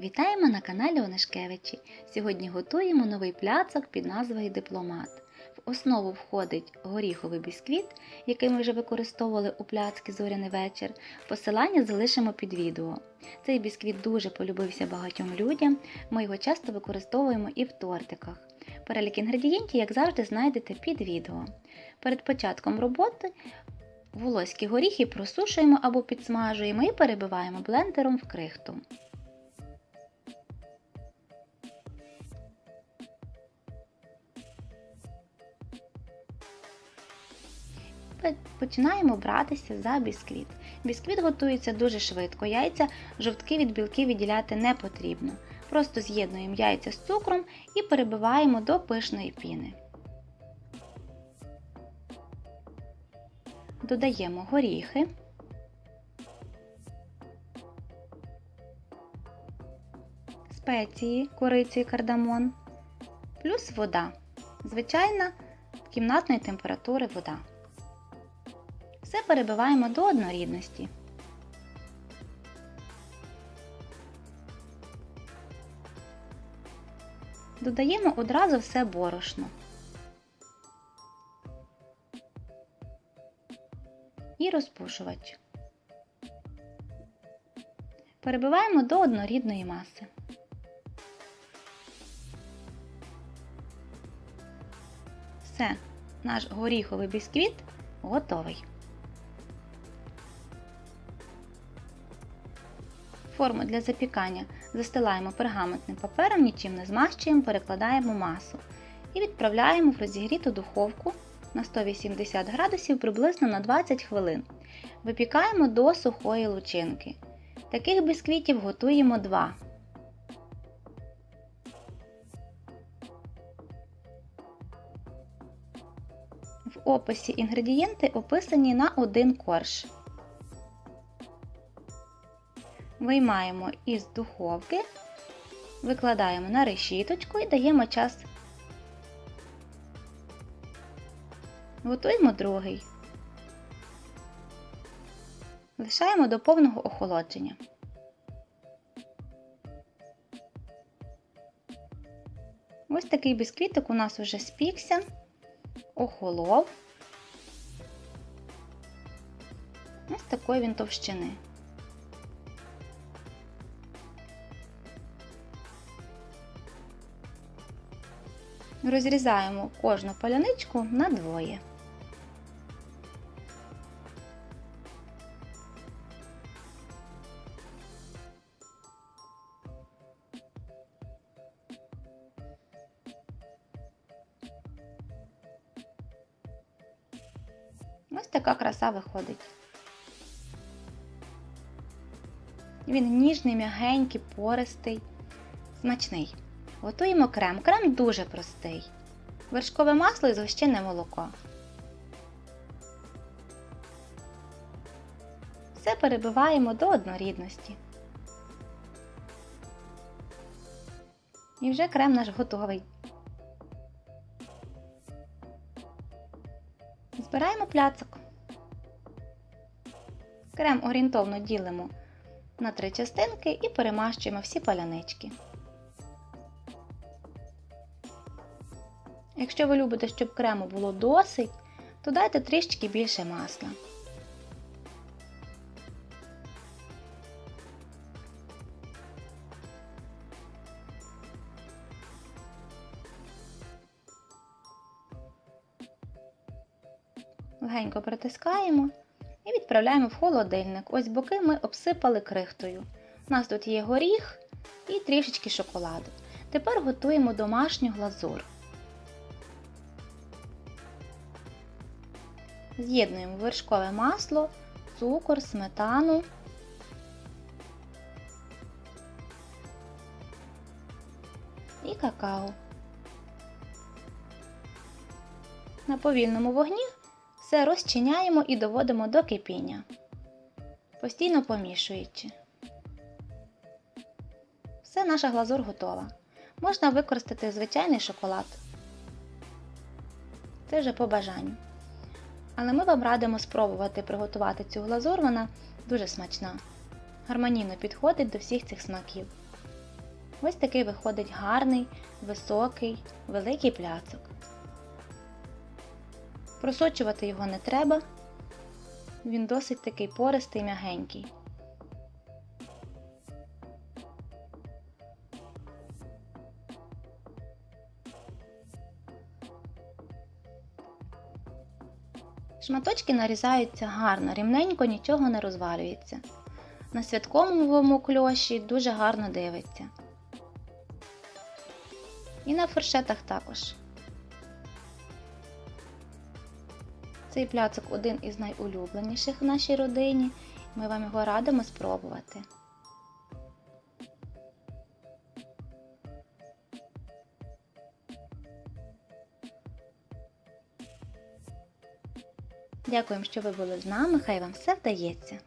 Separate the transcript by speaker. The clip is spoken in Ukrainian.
Speaker 1: Вітаємо на каналі Онишкевичі. Сьогодні готуємо новий пляцок під назвою Дипломат. В основу входить горіховий бісквіт, який ми вже використовували у пляцки Зоряний вечір. Посилання залишимо під відео. Цей бісквіт дуже полюбився багатьом людям. Ми його часто використовуємо і в тортиках. Перелік інгредієнтів, як завжди, знайдете під відео. Перед початком роботи волоські горіхи просушуємо або підсмажуємо і перебиваємо блендером в крихту. Починаємо братися за бісквіт. Бісквіт готується дуже швидко. Яйця жовтки від білків відділяти не потрібно. Просто з'єднуємо яйця з цукром і перебиваємо до пишної піни. Додаємо горіхи. Спеції, корицю і кардамон, плюс вода. Звичайна кімнатної температури вода. Все перебиваємо до однорідності. Додаємо одразу все борошно. І розпушувач. Перебиваємо до однорідної маси. Все, наш горіховий бісквіт готовий. Форму для запікання застилаємо пергаментним папером, нічим не змащуємо, перекладаємо масу і відправляємо в розігріту духовку на 180 градусів приблизно на 20 хвилин. Випікаємо до сухої лучинки. Таких бісквітів готуємо 2. В описі інгредієнти описані на один корж. Виймаємо із духовки, викладаємо на решіточку і даємо час. Готуємо другий. Лишаємо до повного охолодження. Ось такий бісквітик у нас вже спікся, охолов. Ось такої він товщини. Розрізаємо кожну паляничку на двоє. Ось така краса виходить. Він ніжний, м'ягенький, пористий, смачний. Готуємо крем. Крем дуже простий. Вершкове масло і згущене молоко. Все перебиваємо до однорідності. І вже крем наш готовий. Збираємо пляцок. Крем орієнтовно ділимо на три частинки і перемащуємо всі палянички. Якщо ви любите, щоб крему було досить, то дайте трішки більше масла. Легенько притискаємо і відправляємо в холодильник. Ось боки ми обсипали крихтою. У нас тут є горіх і трішечки шоколаду. Тепер готуємо домашню глазур. З'єднуємо вершкове масло, цукор, сметану. І какао. На повільному вогні все розчиняємо і доводимо до кипіння, постійно помішуючи. Все, наша глазур готова. Можна використати звичайний шоколад. Це вже по бажанню. Але ми вам радимо спробувати приготувати цю глазур, вона дуже смачна. Гармонійно підходить до всіх цих смаків. Ось такий виходить гарний, високий, великий пляцок. Просочувати його не треба. Він досить такий пористий, м'ягенький. Шматочки нарізаються гарно, рівненько нічого не розвалюється. На святковому кльоші дуже гарно дивиться. І на фуршетах також. Цей пляцок один із найулюбленіших в нашій родині. Ми вам його радимо спробувати. Дякуємо, що ви були з нами. Хай вам все вдається.